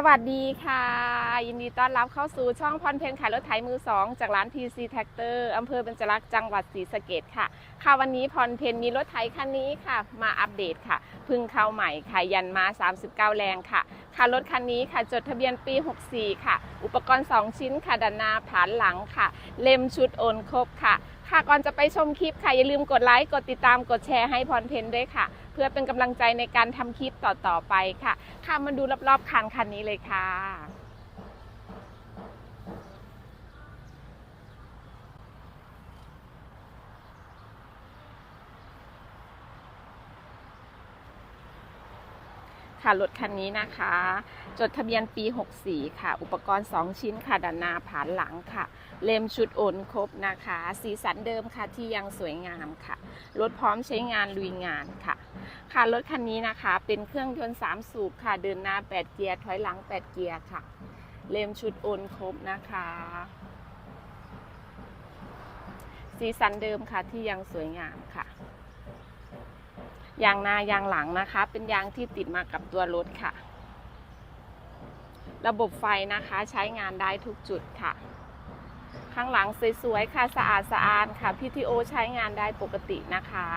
สวัสดีค่ะ ยินดีต้อนรับเข้าสู่ช่องพรเพนขายรถไถมือ2จากร้าน PC Tractor อำเภอเบญจรักษ์จังหวัดศรีสะเกดค่ะ ค่ะวันนี้พรเพนมีรถไถคันนี้ค่ะ มาอัปเดตค่ะ พึ่งเข้าใหม่ค่ะยันมา 39 แรงค่ะ ค่ะรถคันนี้ค่ะจดทะเบียนปี 64 ค่ะ อุปกรณ์ 2 ชิ้นค่ะด้านหน้าผานหลังค่ะ เล่มชุดโอนครบค่ะ ค่ะก่อนจะไปชมคลิปค่ะอย่าลืมกดไลค์กดติดตามกดแชร์ให้พรเพนด้วยค่ะ เพื่อเป็นกำลังใจในการทำคลิปต่อๆไปค่ะ ค่ะมาดูรอบๆคันคันนี้เลยค่ะ ค่ะรถคันนี้นะคะ จดทะเบียนปี 64 ค่ะ อุปกรณ์ 2 ชิ้นค่ะด้านหน้าผานหลังค่ะ เล่มชุดโอนครบนะคะ สีสันเดิมค่ะที่ยังสวยงามค่ะ รถพร้อมใช้งานลุยงานค่ะ ค่ะรถคันนี้นะคะ เป็นเครื่องยนต์ 3 สูบค่ะ เดินหน้า 8 เกียร์ถอยหลัง 8 เกียร์ค่ะ เล่มชุดโอนครบนะคะ สีสันเดิมค่ะที่ยังสวยงามค่ะ ยางหน้ายางหลังนะคะ เป็นยางที่ติดมากับตัวรถค่ะ ระบบไฟนะคะใช้งานได้ทุกจุดค่ะ ข้างหลังสวยๆค่ะสะอาดสะอาดค่ะ PTO ใช้งานได้ปกตินะคะ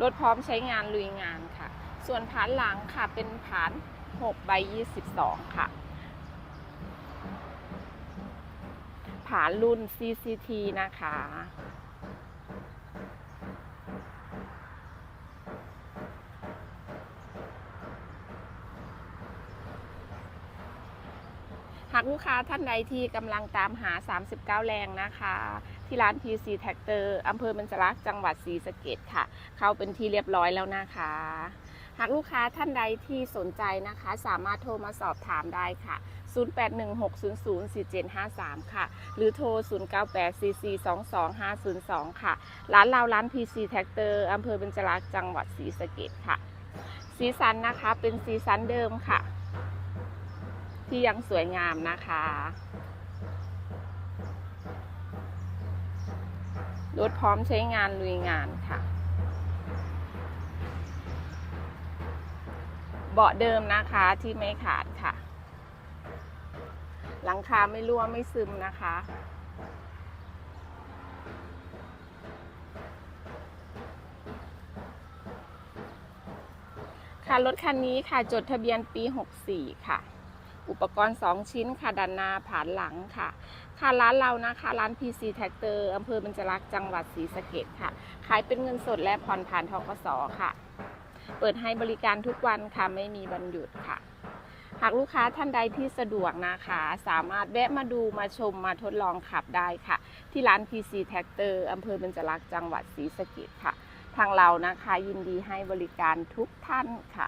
รถพร้อมใช้งานลุยงานค่ะ ส่วนผานหลังค่ะเป็นผาน6ใบ22 ค่ะผานรุ่น CCT นะคะ หากลูกค้าท่านใดที่กำลังตามหา 39 แรงนะคะ ที่ร้าน PC Tractor อำเภอเบญจรักษ์จังหวัดศรีสะเกดค่ะ เข้าเป็นที่เรียบร้อยแล้วนะคะ หากลูกค้าท่านใดที่สนใจนะคะ สามารถโทรมาสอบถามได้ค่ะ 0816004753 ค่ะ หรือโทร 0984422502 ค่ะ ร้านเราร้าน PC Tractor อำเภอเบญจรักษ์จังหวัดศรีสะเกดค่ะ สีสันนะคะเป็นสีสันเดิมค่ะ ที่ยังสวยงามนะคะรถพร้อมใช้งานลุยงานค่ะ เบาะเดิมนะคะที่ไม่ขาดค่ะ หลังคาไม่รั่วไม่ซึมนะคะ ค่ะรถคันนี้ค่ะจดทะเบียนปี 64 ค่ะ อุปกรณ์ 2 ชิ้นค่ะด้านหน้าผานหลังค่ะ ค่ะร้านเรานะคะ ร้าน PC Tractor อำเภอเบญจรักษ์จังหวัดศรีสะเกดค่ะ ขายเป็นเงินสดและผ่อนผ่านทกสค่ะ เปิดให้บริการทุกวันค่ะ ไม่มีวันหยุดค่ะ หากลูกค้าท่านใดที่สะดวกนะคะ สามารถแวะมาดูมาชมมาทดลองขับได้ค่ะ ที่ร้าน PC Tractor อำเภอเบญจรักษ์จังหวัดศรีสะเกดค่ะ ทางเรานะคะยินดีให้บริการทุกท่านค่ะ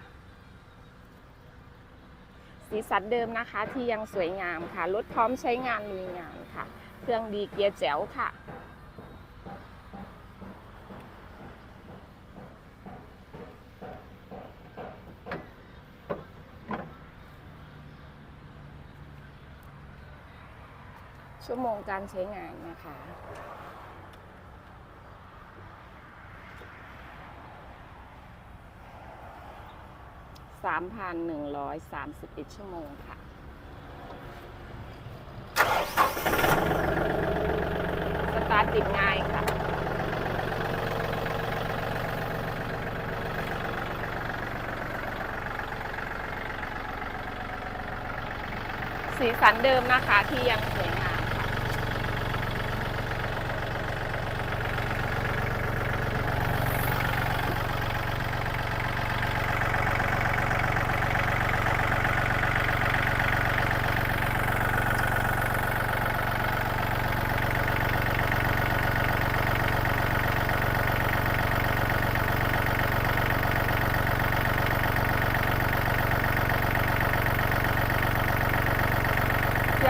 สีสันเดิมนะคะที่ยังสวยงามค่ะ รถพร้อมใช้งานลุยงานค่ะ เครื่องดีเกียร์แจ๋วค่ะชั่วโมงการใช้งานนะคะ 3,131 ชั่วโมงค่ะ สตาร์ทติดง่ายค่ะสีสันเดิมนะคะที่ยังสวยงาม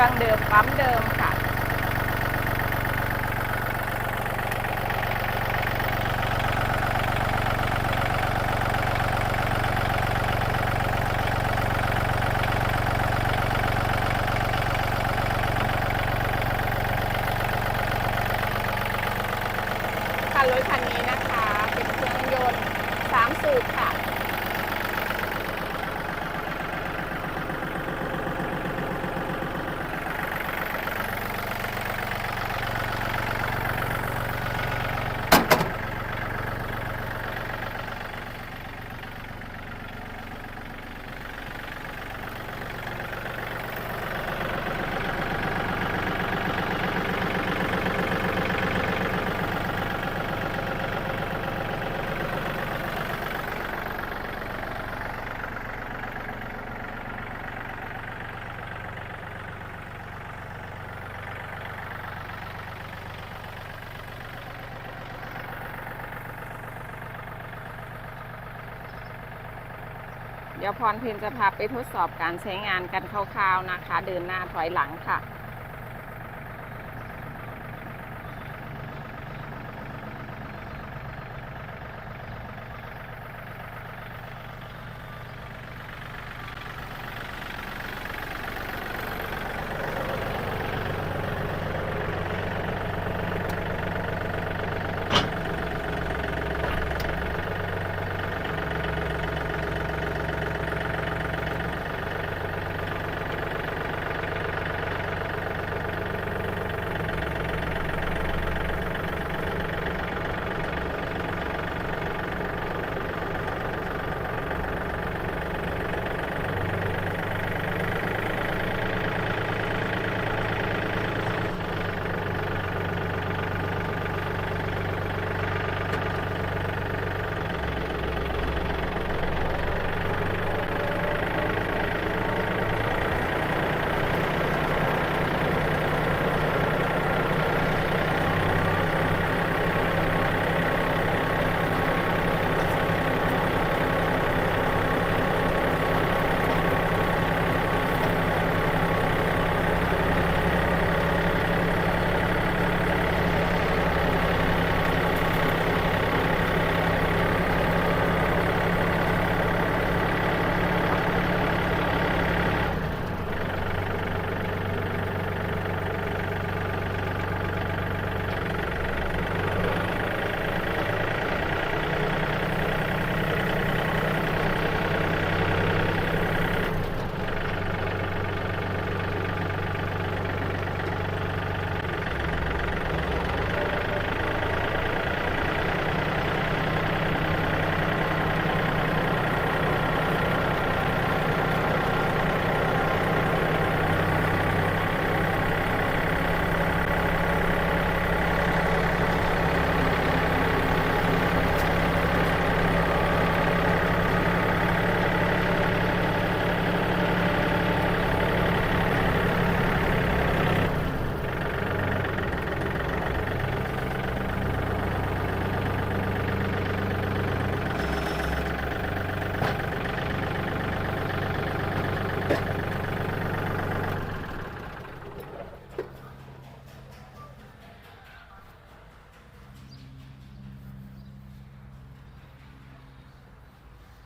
ค่ะเครื่องเดิมปั๊มเดิมค่ะค่ะรถคันนี้นะคะ เป็นเครื่องยนต์สามสูบค่ะ เดี๋ยวพรเพนจะพาไปทดสอบการใช้งานกันคร่าวๆนะคะ เดินหน้าถอยหลังค่ะ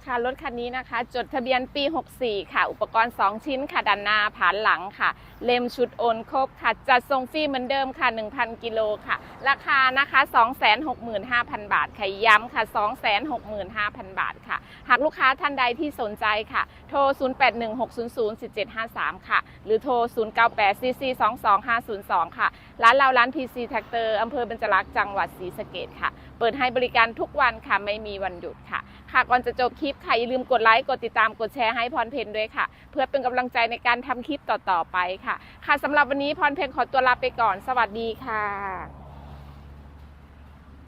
ค่ะรถคันนี้นะคะ จดทะเบียนปี 64 ค่ะ อุปกรณ์ 2 ชิ้นค่ะด้านหน้าผานหลังค่ะ เลมชุดโอนครบค่ะ จัดส่งฟรีเหมือนเดิมค่ะ 1,000 กิโลค่ะ ราคานะคะ 265,000 บาทค่ะย้ำค่ะ 265,000 บาทค่ะ หากลูกค้าท่านใดที่สนใจค่ะ โทร 0816001753 ค่ะ หรือโทร 0984422502 ค่ะ ร้านเราร้าน PC Tractor อำเภอเบญจรักษ์จังหวัดศรีสะเกดค่ะ เปิดให้บริการทุกวันค่ะ ไม่มีวันหยุดค่ะ ค่ะ ก่อนจะจบคลิปค่ะ อย่าลืมกดไลค์ กดติดตาม กดแชร์ให้พรเพนด้วยค่ะ เพื่อเป็นกำลังใจในการทำคลิปต่อๆไปค่ะ ค่ะสำหรับวันนี้พรเพนขอตัวลาไปก่อน สวัสดีค่ะ